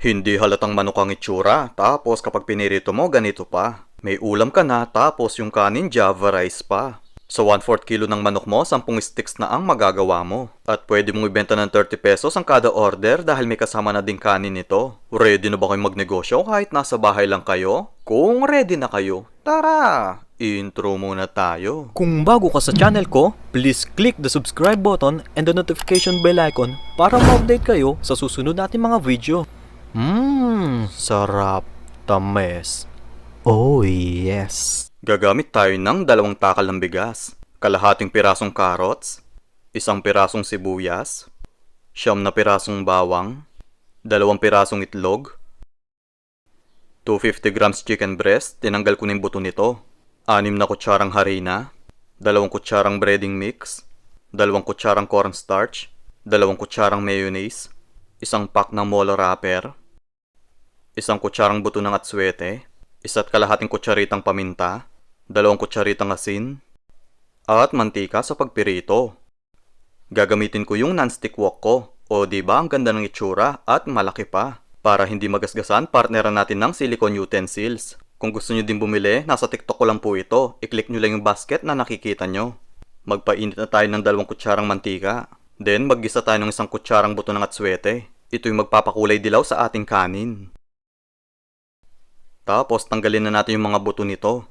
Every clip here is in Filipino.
Hindi halatang manok ang itsura, tapos kapag pinirito mo, ganito pa. May ulam ka na, tapos yung kanin java rice pa. Sa 1/4 kilo ng manok mo, 10 sticks na ang magagawa mo. At pwede mong ibenta ng 30 pesos ang kada order dahil may kasama na din kanin nito. Ready na ba kayong magnegosyo kahit nasa bahay lang kayo? Kung ready na kayo, tara! Intro muna tayo. Kung bago ka sa channel ko, please click the subscribe button and the notification bell icon para ma-update kayo sa susunod natin mga video. Mmm, sarap. Tames. Oh yes. Gagamit tayo ng dalawang takal ng bigas, kalahating pirasong carrots, isang pirasong sibuyas, siyam na pirasong bawang, dalawang pirasong itlog, 250 grams chicken breast, tinanggal ko na yung buto nito, anim na kutsarang harina, dalawang kutsarang breading mix, dalawang kutsarang cornstarch, dalawang kutsarang mayonnaise, isang pack ng molo wrapper, isang kutsarang buto ng atswete, isa't kalahating kutsaritang paminta, dalawang kutsaritang asin, at mantika sa pagpirito. Gagamitin ko yung non-stick wok ko, o di ba ang ganda ng itsura at malaki pa. Para hindi magasgasan, partneran natin ng silicone utensils. Kung gusto nyo din bumili, nasa TikTok ko lang po ito. I-click nyo lang yung basket na nakikita nyo. Magpainit na tayo ng dalawang kutsarang mantika. Then, maggisa tayo ng isang kutsarang buto ng atswete. Ito yung magpapakulay dilaw sa ating kanin. Tapos, tanggalin na natin yung mga buto nito.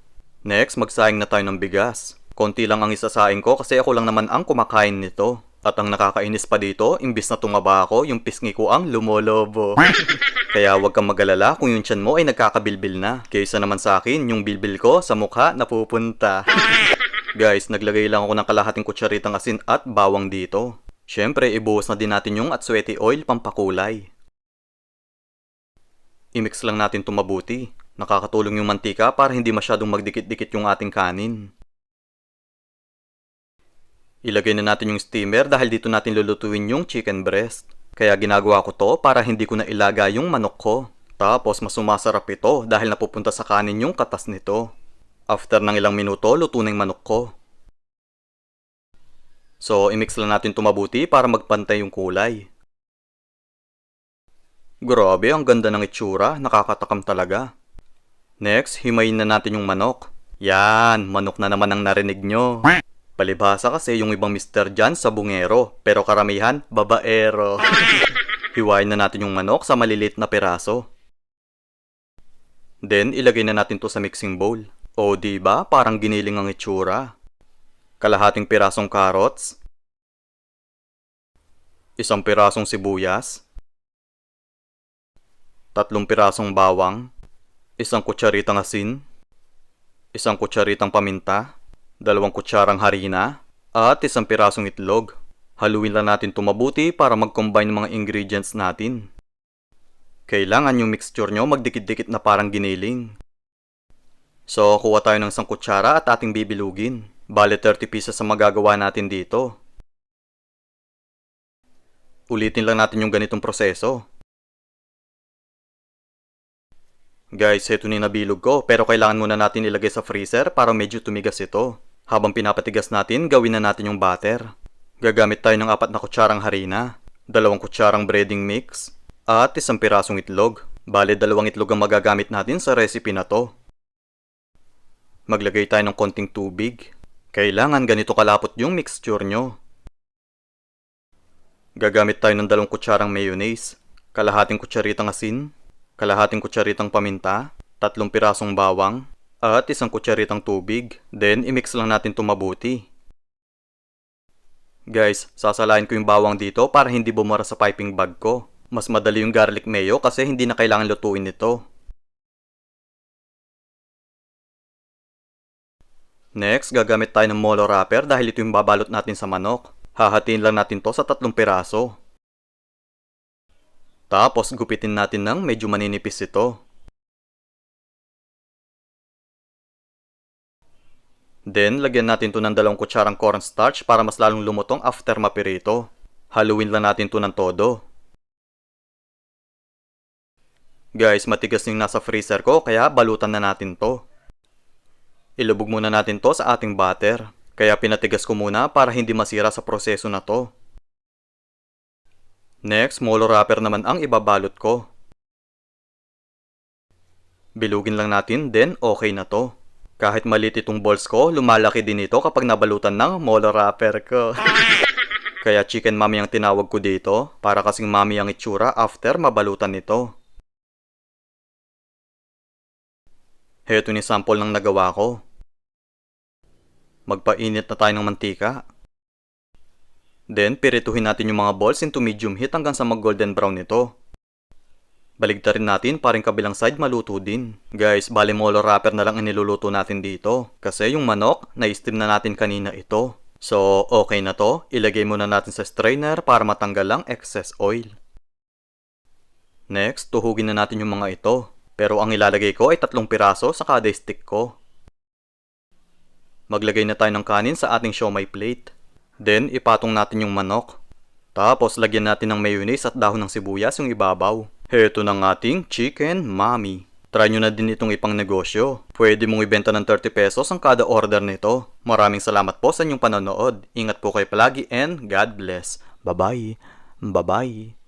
Next, magsaing na tayo ng bigas. Konti lang ang isasaing ko kasi ako lang naman ang kumakain nito. At ang nakakainis pa dito, imbis na tumaba ako, yung pisngi ko ang lumolobo. Kaya huwag kang magalala kung yung tiyan mo ay nagkakabilbil na. Kaysa naman sa akin, yung bilbil ko sa mukha napupunta. Guys, naglagay lang ako ng kalahating kutsaritang asin at bawang dito. Siyempre, ibuhos na din natin yung atswete oil pampakulay. I-mix lang natin ito mabuti. Nakakatulong yung mantika para hindi masyadong magdikit-dikit yung ating kanin. Ilagay na natin yung steamer dahil dito natin lulutuin yung chicken breast. Kaya ginagawa ko to para hindi ko na ilaga yung manok ko. Tapos mas sumasarap ito dahil napupunta sa kanin yung katas nito. After ng ilang minuto, luto na yung manok ko. So, imix lang natin ito mabuti para magpantay yung kulay. Grabe, ang ganda ng itsura. Nakakatakam talaga. Next, himayin na natin yung manok. Yan, manok na naman ang narinig nyo. Palibhasa kasi yung ibang mister dyan sa bungero, pero karamihan, babaero. Hiwain na natin yung manok sa malilit na piraso. Then, ilagay na natin to sa mixing bowl. O ba parang giniling ang itsura. Kalahating pirasong carrots. Isang pirasong sibuyas. Tatlong pirasong bawang. Isang kutsaritang asin. Isang kutsaritang paminta dalawang kutsarang harina, at isang pirasong itlog. Haluin lang natin ito para mag-combine ng mga ingredients natin. Kailangan yung mixture nyo magdikit-dikit na parang giniling. So, kuha tayo ng isang kutsara at ating bibilugin. Bale 30 pieces ang magagawa natin dito. Ulitin lang natin yung ganitong proseso. Guys, ito ni nabilog ko pero kailangan muna natin ilagay sa freezer para medyo tumigas ito. Habang pinapatigas natin, gawin na natin yung batter. Gagamit tayo ng apat na kutsarang harina, dalawang kutsarang breading mix, at isang pirasong itlog. Bale, dalawang itlog ang magagamit natin sa recipe na to. Maglagay tayo ng konting tubig. Kailangan ganito kalapot yung mixture nyo. Gagamit tayo ng dalawang kutsarang mayonnaise, kalahating kutsaritang asin, kalahating kutsaritang paminta, tatlong pirasong bawang, at isang kutsaritang tubig. Then, imix lang natin ito mabuti. Guys, sasalain ko yung bawang dito para hindi bumara sa piping bag ko. Mas madali yung garlic mayo kasi hindi na kailangan lutuin ito. Next, gagamit tayo ng molo wrapper dahil ito yung babalot natin sa manok. Hahatiin lang natin to sa tatlong piraso. Tapos, gupitin natin ng medyo maninipis ito. Then, lagyan natin to ng dalawang kutsarang cornstarch para mas lalong lumutong after mapirito. Haluin lang natin to ng todo. Guys, matigas yung nasa freezer ko kaya balutan na natin to. Ilubog muna natin to sa ating batter. Kaya pinatigas ko muna para hindi masira sa proseso na to. Next, molo wrapper naman ang ibabalot ko. Bilugin lang natin, then okay na to. Kahit maliit itong balls ko, lumalaki din ito kapag nabalutan ng molo wrapper ko. Kaya chicken mommy ang tinawag ko dito, para kasing mommy ang itsura after mabalutan nito. Heto ni sample ng nagawa ko. Magpainit na tayo ng mantika. Then, pirituhin natin yung mga balls into medium heat hanggang sa mag-golden brown nito. Baligtarin natin paring kabilang side maluto din. Guys, bali molo wrapper na lang ang niluluto natin dito. Kasi yung manok, na-steam na natin kanina ito. So, okay na to. Ilagay muna natin sa strainer para matanggal ang excess oil. Next, tuhugin na natin yung mga ito. Pero ang ilalagay ko ay tatlong piraso sa kada stick ko. Maglagay na tayo ng kanin sa ating siomay plate. Then, ipatong natin yung manok. Tapos, lagyan natin ng mayonnaise at dahon ng sibuyas yung ibabaw. Heto ng ating chicken mommy. Try nyo na din itong ipang negosyo. Pwede mong ibenta ng 30 pesos ang kada order nito. Maraming salamat po sa inyong panonood. Ingat po kayo palagi and God bless. Bye-bye. Bye-bye.